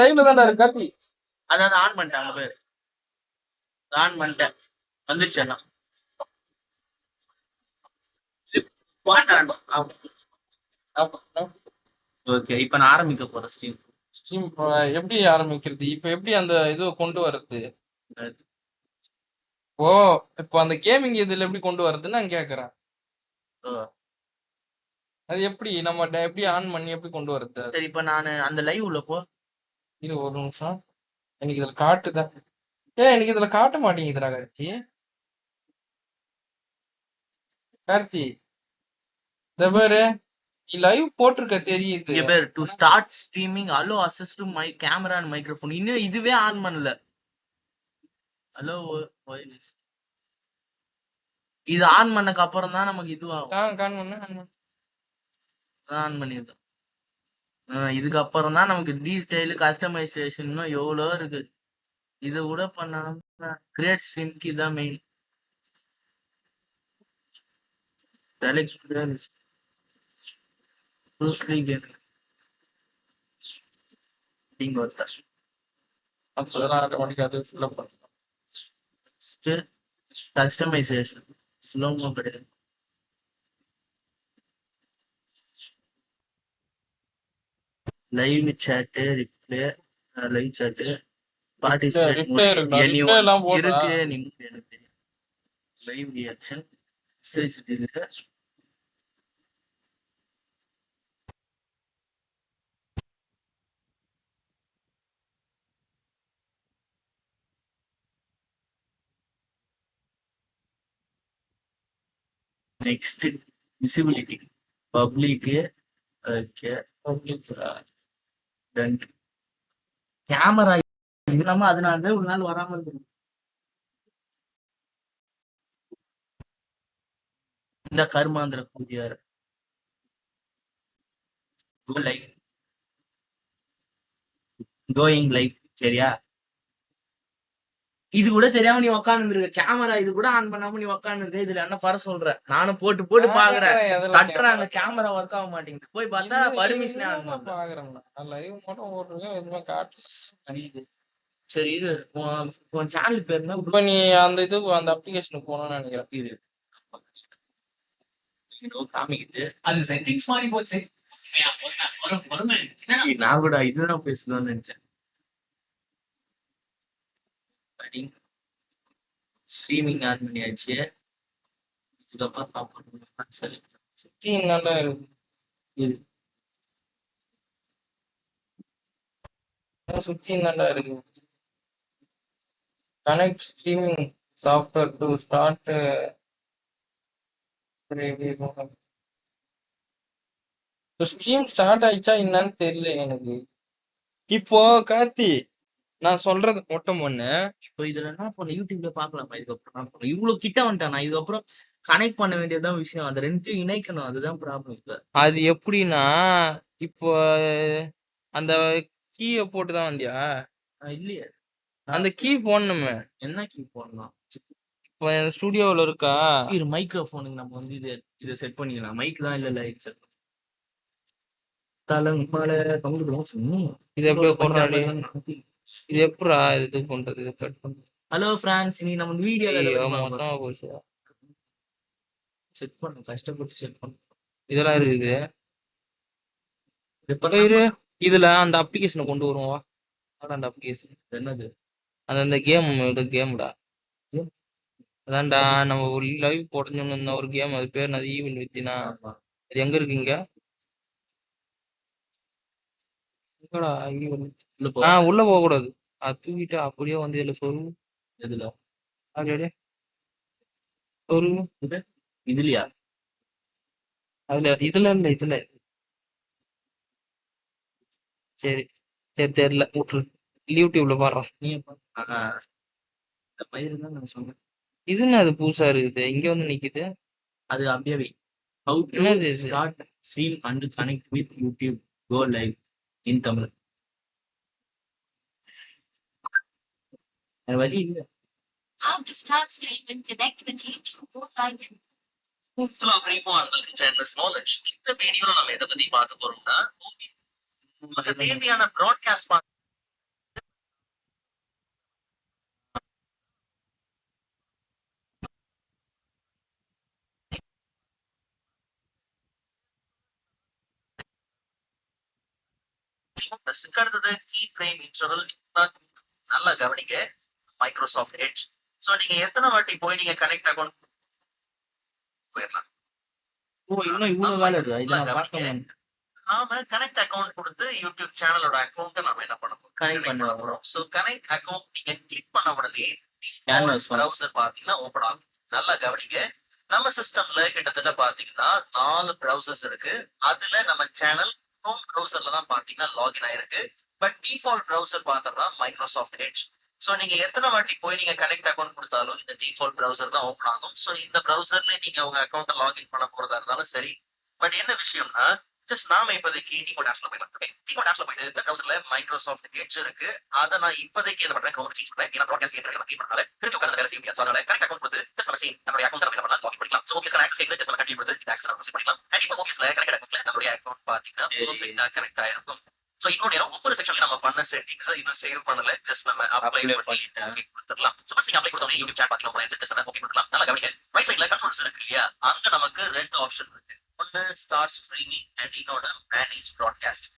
லைவ்ல தான்டா இருக்கு கார்த்தி. அதாவது ஆன் பண்ணிட்டாங்க பேர் ஆன் பண்ணிட்டேன். வந்துருச்சு எல்லாம். ஓகே இப்ப நான் ஆரம்பிக்க போறேன் ஸ்ட்ரீம் ஸ்ட்ரீம் எப்படி ஆரம்பிக்கிறது? இப்ப எப்படி அந்த இது கொண்டு வர்றது? ஓ இப்போ அந்த கேமிங் இதுல எப்படி கொண்டு வர்றதுன்னு நான் கேக்குறேன். அது எப்படி நம்ம எப்படி ஆன் பண்ணி எப்படி கொண்டு வர்றது? சரி இப்ப நான் அந்த லைவ் உள்ள போ. இது ஒரு நிமிஷம். எனக்கு இதுல காட்டுதா ஏ எனக்கு இதுல காட்ட மாட்டேங்குதுடா கார்த்தி. கார்த்தி இந்த பாரு லைவ் போட்டிருக்க தெரியுது. Pair to start streaming allow access to my camera and microphone இன்னும் இதுவே ஆன் பண்ணல. ஹலோ இது ஆன் பண்ணக்கு அப்புறம் தான் நமக்கு இதுவாகும். காண் பண்ணு. ஆன் பண்ணியிருக்கேன் இதுக்கப்புறம் தான் நமக்கு டி ஸ்டைலு கஸ்டமைசேஷன் எவ்வளோ இருக்கு. இது கூட பண்ணாம கிரியேட் ஸ்ட்ரீம்க்கு இதான் மெயின். கஸ்டமைசேஷன் ஸ்லோமோ கிடையாது. Live chat replay live chat reply இருக்குடா. reply எல்லாம் போடுறா. இருக்கு நீங்க எனக்கு தெரியும் லைவ் ரியாக்ஷன் மெசேஜ் இருக்கு next visibility public okay done camera இல்லாம அதனால ஒரு நாள் வராம இருக்கு இந்த கருமாந்திர பூஜையார். கோ கோயிங் லைஃப் சரியா? இது கூட தெரியாம நீ உக்காந்து இருக்க கேமரா இது கூட ஆன் பண்ணாம நீ உக்காந்து இருக்க. இதுல என்ன பர சொல்ற? நானும் போட்டு போட்டு பாக்குறேன். தட்டுறாங்க. கேமரா ஒர்க் ஆக மாட்டேங்குது. போய் பார்த்தா பர்மிஷனே ஆக. நான் live மட்டும் ஓட்டுறேன், எதுவுமே காட்டல. சரி இது உன் சேனல் பேர் என்ன? இப்ப நீ அந்த இது அந்த அப்ளிகேஷனுக்கு போகணும்னு நினைக்கிறேன். இது. காமிக்குது. அது செட்டிங்ஸ் மாறி போச்சு. நான் கூட இதுதான் பேசணும்னு நினைச்சேன். ஸ்ட்ரீமிங் ஆன் பண்ணியாச்சு இதுக்கப்புறம் பார்ப்போம் சரி சுத்தி நல்லா இருக்கு இது. சுத்தி நல்லா இருக்கு? Connect streaming software to start stream start ஆயிடுச்சா என்னன்னு தெரியல எனக்கு. இப்போ கார்த்தி நான் சொல்றது மட்டும் ஒண்ணு. இப்போ இதுல என்ன பண்ண யூடியூப்ல பாக்கலாமா? இதுக்கப்புறம். இவ்வளவு கிட்ட வந்துட்டேன்? நான் இதுக்கப்புறம் கனெக்ட் பண்ண வேண்டியதுதான் விஷயம். அந்த ரெண்டுத்தையும் இணைக்கணும். அதுதான் ப்ராப்ளம் இப்ப. அது எப்படின்னா இப்போ அந்த கீயை போட்டு தான் வந்தியா? இல்லையே. அந்த கீ போடணுமே. என்ன கீ போடலாம் இப்போ ஸ்டுடியோவில் இருக்கா? இது மைக்ரோஃபோனுக்கு நம்ம வந்து இது இதை செட் பண்ணிக்கலாம். மைக் தான் இல்ல லைட் செட் பங்குடுவோம் இது எப்படி போடுறாடி இது எப்படா இது பண்றது? இது கட் பண்றது? ஹலோ ஃப்ரான்ஸ் நீ நம்ம வீடியோ மொத்தமா போச்சு. செட் பண்ண கஷ்டப்பட்டு செட் பண்ண. இதெல்லாம் இருக்குது இரு. இதுல அந்த அப்ளிகேஷனை கொண்டு வருவா அந்த அப்ளிகேஷன் என்னது? அந்த அந்த கேம் இது கேம்டா அதான்டா நம்ம ஒரு லைவ் போட்டோம்னு ஒரு கேம் அது பேர் என்னது ஈவென்ட் வித்தினா அது எங்க இருக்குங்க உள்ள போக கூடாது அது தூக்கிட்டு அப்படியே வந்து இதுல சொல்லு எதுல? அப்படியே சொல்லு இதுலயா? அதுல இதுல இல்ல இதுல. சரி சரி தெரியல. விட்டுரு யூடியூப்ல பாடுறோம். நீ மயிறு தான் நான் சொன்னேன். இது என்ன அது புதுசா இருக்குது? இங்க வந்து நிக்குது. அது அப்படியே how to? Start stream and connect with YouTube go live in Tamil வழி இல்லை. How to start stream and connect with YouTube or like கூடுதலா அதிகமா இருந்திருக்கின்ற நாலேஜ் இந்த வீடியோல நம்ம எதை பத்தி பார்க்க போறோம்னா நமக்கு தேவையான ப்ராட்காஸ்ட் பார்க்க அடுத்தது கீ ஃப்ரேம் இன்டர்வல் நல்லா கவனிக்க. மைக்ரோசாஃப்ட் எட்ஜ் ஸோ நீங்க எத்தனை வாட்டி போய் நீங்க கனெக்ட் அக்கௌண்ட் போயிடலாம் ஓ இன்னும் இவ்வளவு வேலை இருக்கு? நாம கனெக்ட் அக்கௌண்ட் கொடுத்து யூடியூப் சேனலோட அக்கௌண்ட்டை நம்ம என்ன பண்ண போறோம்? Connect பண்ண போறோம். ஸோ கனெக்ட் அக்கௌண்ட் நீங்க கிளிக் பண்ண உடனே. ப்ரௌசர் பாத்தீங்கன்னா ஓபன் ஆகும். நல்லா கவனிங்க. நம்ம சிஸ்டம்ல கிட்டத்தட்ட பாத்தீங்கன்னா நாலு ப்ரௌசர்ஸ் இருக்கு. அதுல நம்ம சேனல் ஹோம் ப்ரௌசர்ல தான் பாத்தீங்கன்னா லாகின் ஆயிருக்கு. பட் டிஃபால்ட் ப்ரௌசர் பார்த்தோம்னா மைக்ரோசாஃப்ட் எட்ஜ் ஸோ நீங்க எத்தனை வாட்டி போய் நீங்க கனெக்ட் அக்கௌண்ட் கொடுத்தாலும் இந்த டிஃபால்ட் ப்ரௌசர் தான் ஓப்பன் ஆகும். ஸோ இந்த ப்ரௌசர்ல நீங்க உங்க அக்கௌண்ட்டை லாகின் பண்ண போறதா இருந்தாலும் சரி. பட் என்ன விஷயம்னா ஜஸ்ட் நாம இப்போதைக்கு டிஃபால்ட் ஆப்ஸ்ல போயிடலாம் ஓகே டிஃபால்ட் ஆப்ஸ்ல போயிட்டு இந்த ப்ரௌசர்ல மைக்ரோசாஃப்ட் எட்ஜ் இருக்கு. அதை நான் இப்போதைக்கு என்ன பண்றேன் கவுண்ட் சேஞ்ச் பண்றேன். ஏன்னா ப்ராட்காஸ்ட் கேட்டு நான் பண்ணால திருப்பி உட்கார்ந்து வேலை செய்ய முடியாது. ஸோ அதனால கரெக்ட் அக்கௌண்ட் கொடுத்து ஜஸ்ட் நம்ம சேம் நம்மளுடைய அக்கௌண்ட் நம்ம பண்ணலாம் லாகின் பண்ணிக்கலாம். ஸோ ஓகே ஆக்சஸ் செய்து ஜஸ்ட் நம்ம கொடுத்து இந்த ஆக்சஸ் நம்ம பண்ணிக்கலாம். அண்ட் இப்போ ஓகேஸ்ல கரெக்ட் அக்கௌண்ட்ல நம்மளுடைய அக்கௌண்ட் பாத்தீங்கன்னா பெர்ஃபெக்ட்டா கரெக்டா இருக்கும் ஸோ இன்னொரு நேரம் ஒவ்வொரு செக்ஷன்ல நம்ம பண்ண செட்டிங்ஸ் இன்னும் சேவ் பண்ணல. ஜஸ்ட் நம்ம அப்ளை பண்ணி கொடுத்துடலாம். ஃபர்ஸ்ட் நீங்க அப்ளை கொடுத்தோம் யூடியூப் சேட் பார்க்கலாம் ஜஸ்ட் நம்ம ஓகே கொடுக்கலாம். நல்லா கவனிங்க. ரைட் சைடுல கண்ட்ரோல்ஸ் இருக்கு இல்லையா? அங்க நமக்கு ரெண்டு ஆப்ஷன் இருக்கு. ஒன்னு ஸ்டார்ட் ஸ்ட்ரீமிங் அண்ட் இன்னொன்னு மேனேஜ் ப்ராட்காஸ்ட்